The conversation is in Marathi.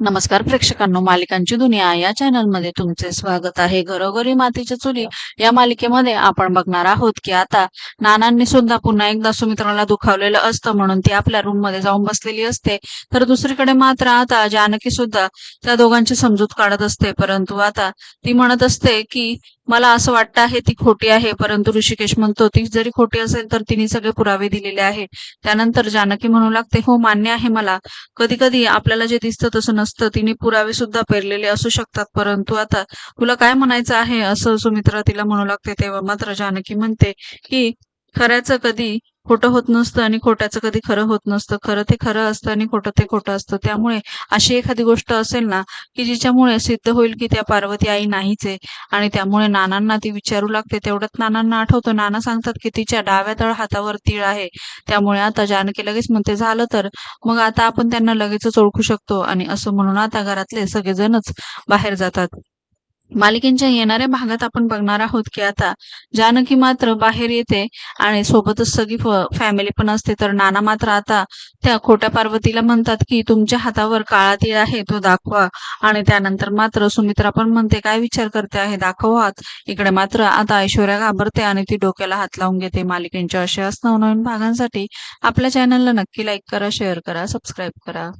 नमस्कार प्रेक्षकांनो मालिकांची दुनिया या चॅनलमध्ये तुमचे स्वागत आहे. घरोघरी मातीच्या चुली या मालिकेमध्ये आपण बघणार आहोत की आता नानांनी सुद्धा पुन्हा एकदा सुमित्राला दुखावलेलं असतं म्हणून ती आपल्या रूममध्ये जाऊन बसलेली असते. तर दुसरीकडे मात्र आता जानकी सुद्धा त्या दोघांची समजूत काढत असते. परंतु आता ती म्हणत असते की मला असं वाटतं आहे ती खोटी आहे. परंतु ऋषिकेश म्हणतो ती जरी खोटी असेल तर तिने सगळे पुरावे दिलेले आहे त्यानंतर जानकी म्हणू लागते हो मान्य आहे मला. कधी कधी आपल्याला जे दिसतं तसं नसतं. तिने पुरावे सुद्धा पेरलेले असू शकतात. परंतु आता तुला काय म्हणायचं आहे? असं सुमित्रा तिला म्हणू लागते. तेव्हा मात्र जानकी म्हणते की खऱ्याचं कधी खोटं होत नसतं आणि खोट्याचं कधी खरं होत नसतं. खरं ते खरं असतं आणि खोटं ते खोटं असतं. त्यामुळे अशी एखादी गोष्ट असेल ना की जिच्यामुळे सिद्ध होईल की त्या पार्वती आई नाहीच आहे आणि त्यामुळे नानांना ती विचारू लागते. तेवढ्यात नानांना आठवतो. नाना सांगतात की तिच्या डाव्या तळ हातावर तीळ आहे. त्यामुळे आता जानकी लगेच म्हणते झालं तर. मग आता आपण त्यांना लगेचच ओळखू शकतो आणि असं म्हणून आता घरातले सगळेजणच बाहेर जातात. मालिकेच्या येणाऱ्या भागात आपण बघणार आहोत की आता जानकी मात्र बाहेर येते आणि सोबतच सगळी फॅमिली पण असते. तर नाना मात्र आता त्या खोट्या पार्वतीला म्हणतात की तुमच्या हातावर काळा तीळ आहे तो दाखवा. आणि त्यानंतर मात्र सुमित्रा पण म्हणते काय विचार करते आहे? दाखव हात इकडे मात्र आता ऐश्वर्या घाबरते आणि ती डोक्याला हात लावून घेते. मालिकेंच्या अशा नवनवीन भागांसाठी आपल्या चॅनलला नक्की लाईक करा शेअर करा सबस्क्राईब करा.